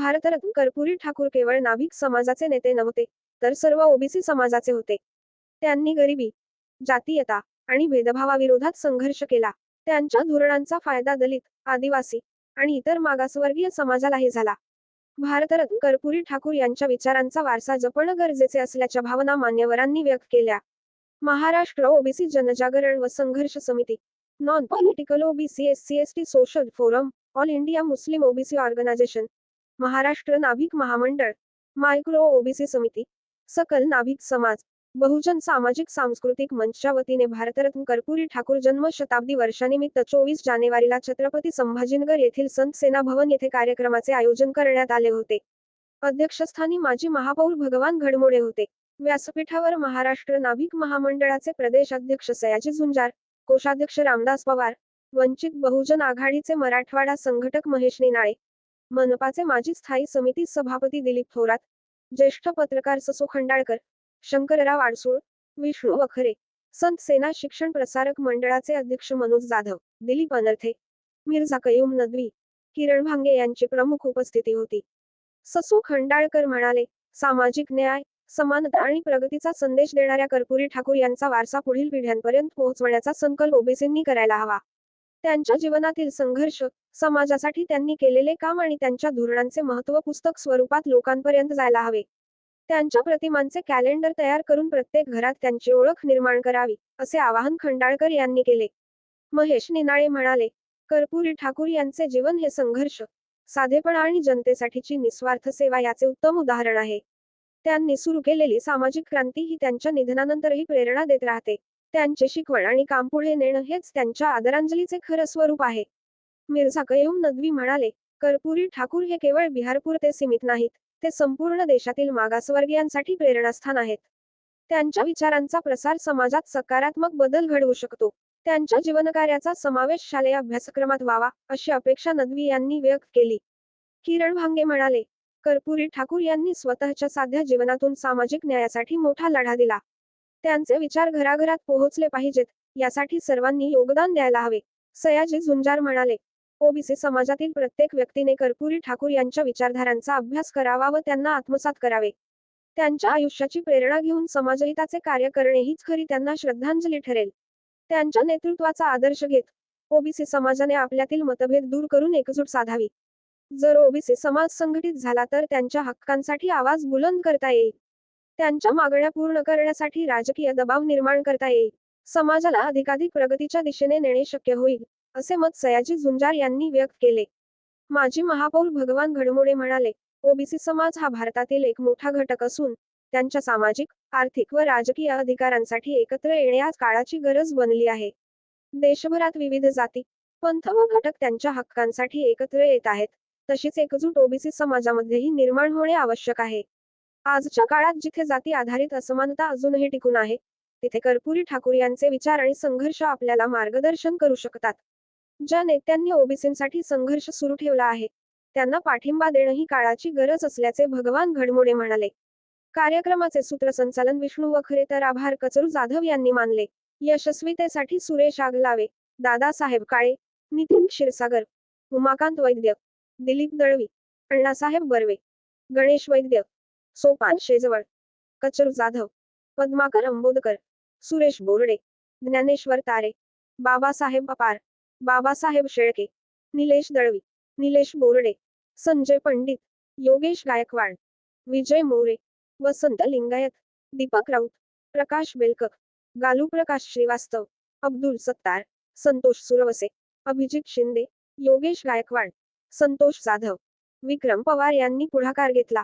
भारतरत्न कर्पुरी ठाकूर केवळ नाभिक समाजाचे नेते नव्हते तर सर्व ओबीसी समाजाचे होते. त्यांनी गरिबी जातीयता आणि भेदभावाविरोधात संघर्ष केला. त्यांच्या धोरणांचा फायदा दलित आदिवासी आणि इतर मागासवर्गीय समाजालाही झाला. भारतरत्न कर्पुरी ठाकूर यांच्या विचारांचा वारसा जपणं गरजेचे असल्याच्या भावना मान्यवरांनी व्यक्त केल्या. महाराष्ट्र ओबीसी जनजागरण व संघर्ष समिती non political OBC S C S T social forum all India Muslim OBC organisation Maharashtra नाभिक महामंडळ मायक्रो ओबीसी समिती सकल नाभिक समाज बहुजन सामाजिक सांस्कृतिक मंचच्या वतीने भारतरत्न कर्पुरी ठाकूर जन्म शताब्दी वर्षानिमित्त चोवीस जानेवारीला छत्रपती संभाजीनगर येथील संत सेना भवन येथे कार्यक्रमाचे आयोजन करण्यात आले होते. अध्यक्षस्थानी माजी महापौर भगवान घडमोडे होते. व्यासपीठावर महाराष्ट्र नाभिक महामंडळाचे प्रदेश अध्यक्ष सयाजी झुंजार कोषाध्यक्ष रामदास पवार वंचित बहुजन आघाडीचे मराठवाडा संघटक महेश निनाळे मनपाचे माजी स्थायी समिती सभापती दिलीप थोरात ज्येष्ठ पत्रकार ससो खंडाळकर शंकरराव आडसूळ विष्णू वखरे संत सेना शिक्षण प्रसारक मंडळाचे अध्यक्ष मनोज जाधव दिलीप अनर्थे मिर्झा कयूम नदवी किरण भांगे यांची प्रमुख उपस्थिती होती. ससू खंडाळकर म्हणाले सामाजिक न्याय समानता आणि प्रगतीचा संदेश देणाऱ्या कर्पुरी ठाकूर यांचा वारसा पुढील पिढ्यांपर्यंत पोहोचवण्याचा संकल्प ओबीसींनी करायला हवा. त्यांच्या जीवनातील संघर्ष समाजासाठी त्यांनी केलेले काम आणि त्यांच्या धोरणांचे महत्त्व पुस्तक स्वरूपात लोकांपर्यंत जायला हवे. त्यांच्या प्रतिमांचे कॅलेंडर तयार करून प्रत्येक घरात त्यांची ओळख निर्माण करावी असे आवाहन खंडाळकर यांनी केले. महेश निनाळे म्हणाले कर्पुरी ठाकूर यांचे जीवन हे संघर्ष साधेपणा आणि जनतेसाठीची निस्वार्थ सेवा याचे उत्तम उदाहरण आहे. त्यांनी सुरू केलेली सामाजिक क्रांती ही त्यांच्या निधनानंतरही प्रेरणा देत राहते. त्यांचे शिकवण आणि काम पुढे नेणं हेच त्यांच्या आदरांजलीचे खरं स्वरूप आहे. मिर्झा कयूम नदवी म्हणाले कर्पुरी ठाकूर हे केवळ बिहारपुरते सीमित नाहीत ते संपूर्ण देशातील मागासवर्गीयांसाठी प्रेरणास्थान आहेत. त्यांच्या विचारांचा प्रसार समाजात सकारात्मक बदल घडवू शकतो. त्यांच्या जीवनकार्याचा समावेश शालेय अभ्यासक्रमात व्हावा अशी अपेक्षा नदवी यांनी व्यक्त केली. किरण भांगे म्हणाले कर्पुरी ठाकूर यांनी स्वतःच्या साध्या जीवनातून सामाजिक न्यायासाठी मोठा लढा दिला. त्यांचे विचार घराघरात पोहोचले पाहिजेत यासाठी सर्वांनी योगदान द्यायला हवे सयाजी झुंजार म्हणाले. ओबीसी समाजातील प्रत्येक व्यक्तीने कर्पुरी ठाकूर यांच्या विचारधारांचा अभ्यास करावा व त्यांना आत्मसात करावे. त्यांच्या आयुष्याची प्रेरणा घेऊन समाजहिताचे कार्य करणे हीच खरी त्यांना श्रद्धांजली ठरेल. त्यांच्या नेतृत्वाचा आदर्श घेत ओबीसी समाजाने आपल्यातील मतभेद दूर करून एकजूट साधावी. जर ओबीसी समाज संघटित झाला तर त्यांच्या हक्कांसाठी आवाज बुलंद करता येईल. त्यांच्या मागण्या पूर्ण करण्यासाठी राजकीय दबाव निर्माण करता येईल. समाजाला अधिकाधिक प्रगतीच्या दिशेने नेणे शक्य होईल असे मत सयाजी झुंजार यांनी व्यक्त केले. माजी महापौर भगवान घडमोडे म्हणाले ओबीसी समाज हा भारतातील एक मोठा घटक असून त्यांच्या सामाजिक आर्थिक व राजकीय अधिकारांसाठी एकत्र येणे आज काळाची गरज बनली आहे. देशभरात विविध जाती पंथ व घटक त्यांच्या हक्कांसाठी एकत्र येत आहेत तशीच एकजूट ओबीसी समाजामध्येही निर्माण होणे आवश्यक आहे. आजच्या काळात जिथे जाती आधारित असमानता अजूनही टिकून आहे तिथे कर्पुरी ठाकूर यांचे विचार आणि संघर्ष आपल्याला मार्गदर्शन करू शकतात. ज्या नेत्यांनी ओबीसींसाठी संघर्ष सुरू ठेवला आहे त्यांना पाठिंबा देणं ही काळाची गरज असल्याचे भगवान घडमोडे म्हणाले. कार्यक्रमाचे सूत्रसंचालन विष्णू वखरे तर आभार कचरू जाधव यांनी मानले. यशस्वीतेसाठी सुरेश आगलावे दादासाहेब काळे नितीन क्षीरसागर उमाकांत वैद्य दिलीप दळवी अण्णासाहेब बर्वे गणेश वैद्य सोपान शेजवळ. कचरू जाधव. पद्माकर अंबोदकर. सुरेश बोर्डे. ज्ञानेश्वर तारे. बाबासाहेब अपार. बाबासाहेब शेळके. निलेश दळवी. निलेश बोर्डे. संजय पंडित. योगेश गायकवाड. विजय मोरे. वसंत लिंगायत. दीपक राऊत. प्रकाश बेलकर गालू प्रकाश श्रीवास्तव. अब्दुल सत्तार. संतोष सुरवसे. अभिजित शिंदे. योगेश गायकवाड. संतोष जाधव. विक्रम पवार यांनी पुढाकार घेतला.